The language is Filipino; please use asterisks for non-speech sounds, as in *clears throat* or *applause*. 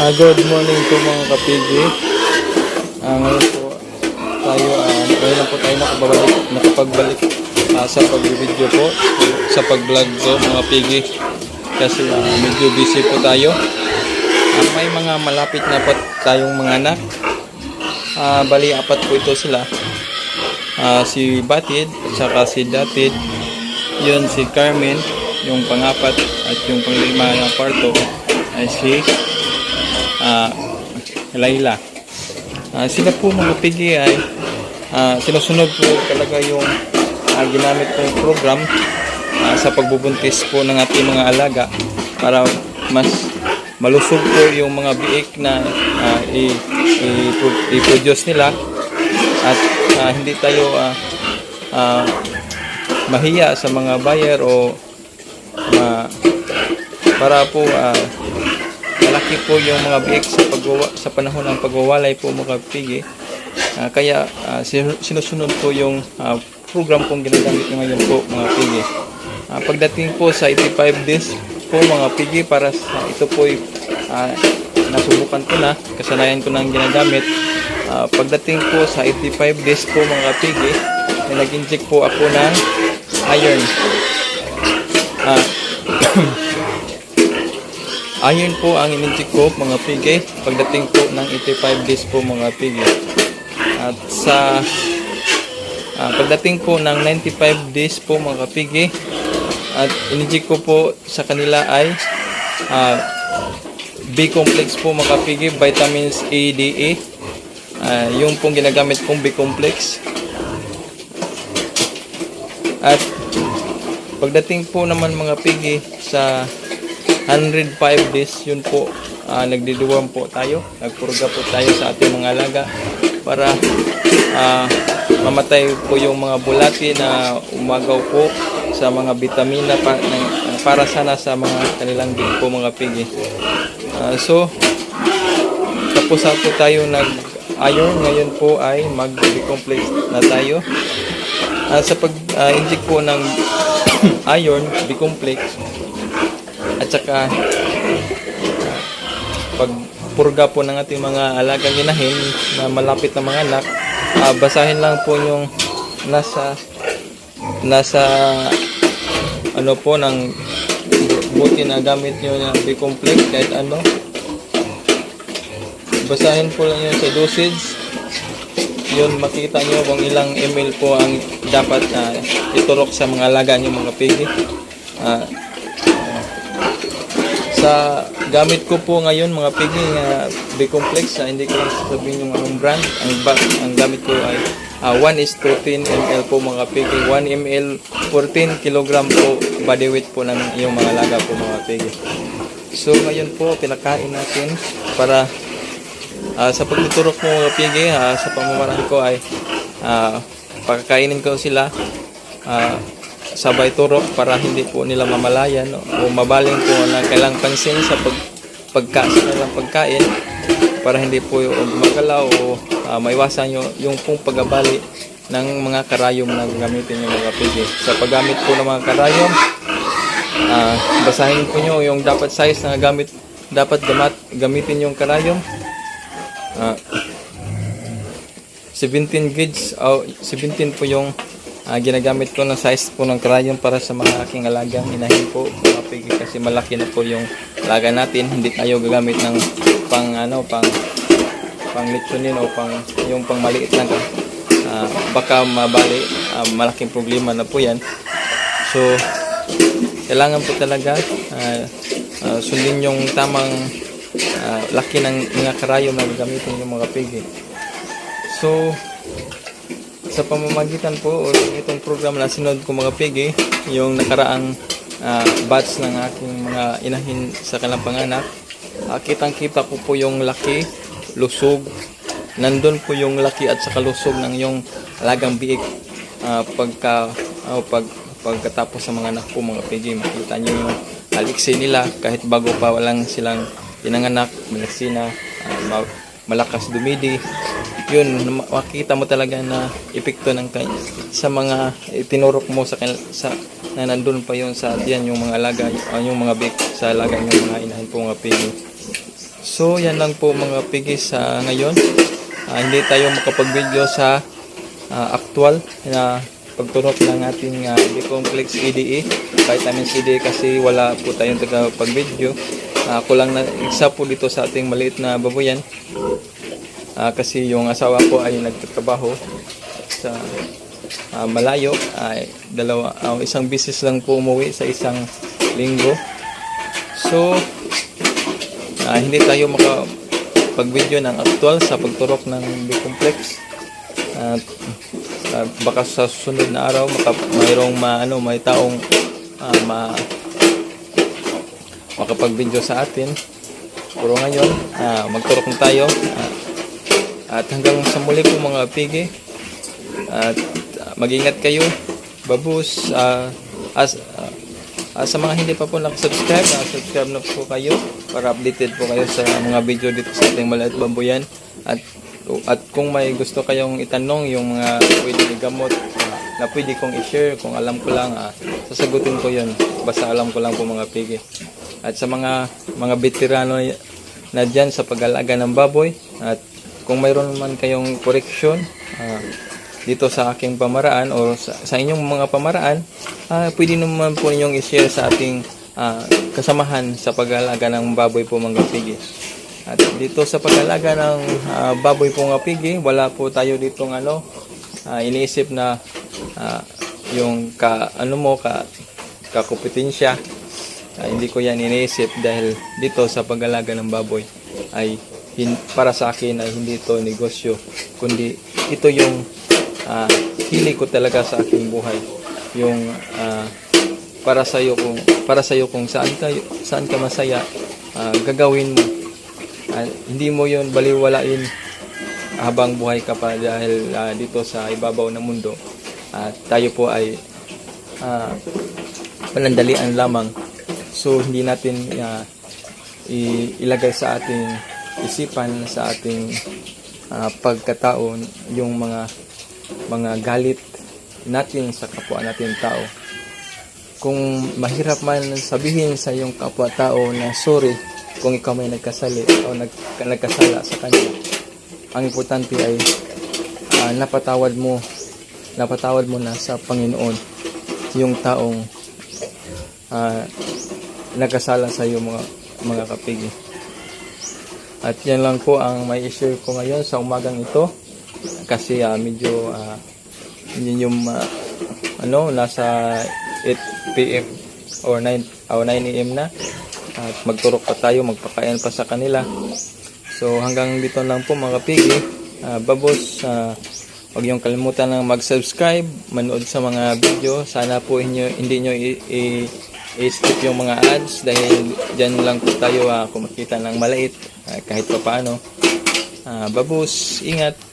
Ah, good morning po mga kapigi. Ah, ngayon po tayo, ah, ngayon lang po tayo nakababalik, nakapagbalik ah, sa pag-video po, sa pag-vlog po mga pigi. Kasi ah, medyo busy po tayo. Ah, may mga malapit na po tayong mga anak. Ah, bali, apat po ito sila. Ah, si Batid at saka si Datid. Yun si Carmen, yung pangapat at yung panglima na parto ay si ah Laila. Ah, sila po mga pigi ay ah, sinusunod po talaga yung ah, ginamit kong program ah, sa pagbubuntis po ng ating mga alaga para mas malusog po yung mga biik na i- i-produce nila at ah, hindi tayo ah, ah, mahiya sa mga buyer o ma, para po ah, malaki po yung mga biik sa sa panahon ng pagwawalay po mga pigi. Ah, kaya sin- sinusunod po yung ah, program pong ginagamit ngayon po mga pigi. Ah, pagdating po sa 85 days po mga pigi para sa ito po uh, nasubukan ko na, kasanayan ko nang ginagamit. Ah, pagdating po sa 85 days po mga pigi, ay nag-inject po ako ng iron. Ah, *clears throat* Ayun po ang ininjik ko mga pigi pagdating po ng 85 days po mga pigi. At sa ah, pagdating po ng 95 days po mga pigi at ininjik ko po sa kanila ay ah, B-complex po mga pigi, vitamins A, D, E. Ah, yung pong ginagamit kong B-complex. At pagdating po naman mga pigi sa 105 days yun po. Ah, nagdiduwang po tayo. Nagpurga po tayo sa ating mga alaga para ah, mamatay po yung mga bulati na umagaw po sa mga vitamina pa, na- para sana sa mga kanilang big po mga pigi. Ah, so tapos po tayo nag iron ngayon po ay mag complex na tayo. Ah, sa pag ah, inject po ng *coughs* iron B-complex at saka pag purga po ng ating mga alagang inahin na malapit na mga anak, ah, basahin lang po yung nasa nasa ano po ng buti na gamit nyo na B-complex kahit ano. Basahin po lang yun sa dosage. Yun makita nyo kung ilang ml po ang dapat na iturok sa mga alaga nyo mga pigi Ah, sa gamit ko po ngayon mga pigi na B-complex ah, hindi ko lang sasabihin yung anong brand. Ang, ba, ang gamit ko ay ah, 1 is to 10 ml po mga pigi 1 ml 14 kilogram po body weight po ng iyong mga laga po mga pigi so ngayon po pinakain natin para ah, sa pagtuturok mo mga pigi ah, sa pamamaraan ko ay ah, pagkakainin ko sila. Ah, sabay turok para hindi po nila mamalayan no? o mabaling po na kailang pansin sa pag pagka sa pagkain para hindi po yung gumagalaw o ah, maiwasan yung, yung pong pagabali ng mga karayom na gamitin yung mga pigi. Sa paggamit po ng mga karayom, ah, basahin po nyo yung dapat size na gamit dapat gamat, gamitin yung karayom. Ah, 17 gauge o 17 po yung ah, ginagamit ko na size po ng crayon para sa mga aking alagang inahin po. Mga kasi malaki na po yung alaga natin. Hindi tayo gagamit ng pang ano pang pang litsunin o pang yung pang maliit na ah, baka mabali ah, malaking problema na po yan. So kailangan po talaga ah, ah, sundin yung tamang ah, laki ng mga karayom na gagamitin yung mga pigi so sa pamamagitan po itong program na sinod ko mga pigi yung nakaraang ah, batch ng aking mga inahin sa kanilang panganak uh, kitang kita ko po yung laki lusog. Nandun po yung laki at saka lusog ng yung alagang biik. Ah, pagka ah, pag pagkatapos sa mga anak po mga pigi makita nyo yung aliksi nila. Kahit bago pa walang silang pinanganak maliksi na ah, ma- malakas dumidi yun ma- makita mo talaga na epekto ng kay- sa mga itinurok mo sa sa na nandun pa yun sa diyan yung mga alaga ah, yung mga bik sa alaga yung mga inahin po mga pigi So, yan lang po mga pigi sa ngayon. Ah, hindi tayo makapag-video sa ah, actual na pagturok ng ating uh, B-complex EDE. Vitamin EDE kasi wala po tayong tagapag-video. Ah, ako lang na isa po dito sa ating maliit na babuyan. Ah, kasi yung asawa ko ay nagtatrabaho sa ah, malayo ay dalawa ah, isang bisis lang po umuwi sa isang linggo. So ah, hindi tayo maka pag-video ng actual sa pagturok ng B-complex. At ah, baka sa susunod na araw maka, mayroong ma, ano, may taong ah, ma, makapag-video sa atin. Pero ngayon, ah, magturok na tayo. Ah, at hanggang sa muli po mga pigi. At ah, mag-ingat kayo. Babus. ah, as, ah, ah, sa mga hindi pa po nakasubscribe, ah, subscribe na po kayo para updated po kayo sa mga video dito sa ating maliit bambuyan. At at kung may gusto kayong itanong yung mga pwede gamot na pwede kong i-share kung alam ko lang ah, sasagutin ko yon basta alam ko lang po mga pigi at sa mga mga veterano na dyan sa pag-alaga ng baboy at kung mayroon man kayong correction ah, dito sa aking pamaraan o sa, sa inyong mga pamaraan ah, pwede naman po ninyong i-share sa ating ah, kasamahan sa pag-alaga ng baboy po mga pigi at dito sa pag-alaga ng ah, baboy po mga pigi wala po tayo dito ano ah, iniisip na ah, yung ka ano mo ka kakompetensya. Ah, hindi ko yan iniisip dahil dito sa pag-alaga ng baboy ay hin- para sa akin ay hindi ito negosyo kundi ito yung ah, hili ko talaga sa aking buhay. Yung ah, para sa iyo kung para sa iyo kung saan ka saan ka masaya ah, gagawin mo. Ah, hindi mo yon baliwalain habang buhay ka pa dahil ah, dito sa ibabaw ng mundo. At tayo po ay ah, panandalian lamang. So hindi natin uh, ilagay sa ating isipan sa ating uh, pagkatao yung mga mga galit natin sa kapwa natin tao. Kung mahirap man sabihin sa yung kapwa tao na sorry kung ikaw may nagkasali o nag, nagkasala sa kanya. Ang importante ay uh, napatawad mo napatawad mo na sa Panginoon yung taong uh, nagkasala sa iyo mga mga kapigi. At yan lang po ang may share ko ngayon sa umagang ito kasi ah, medyo uh, yun yung ah, ano nasa 8 PM or 9 or 9 AM na at magturok pa tayo magpakain pa sa kanila. So hanggang dito lang po mga kapigi. Ah, babos ah, Huwag niyong kalimutan ng mag-subscribe, manood sa mga video. Sana po inyo, hindi nyo i- i- i-skip yung mga ads dahil dyan lang tayo uh, kumakita ng malait uh, kahit pa paano. Uh, babus, ingat!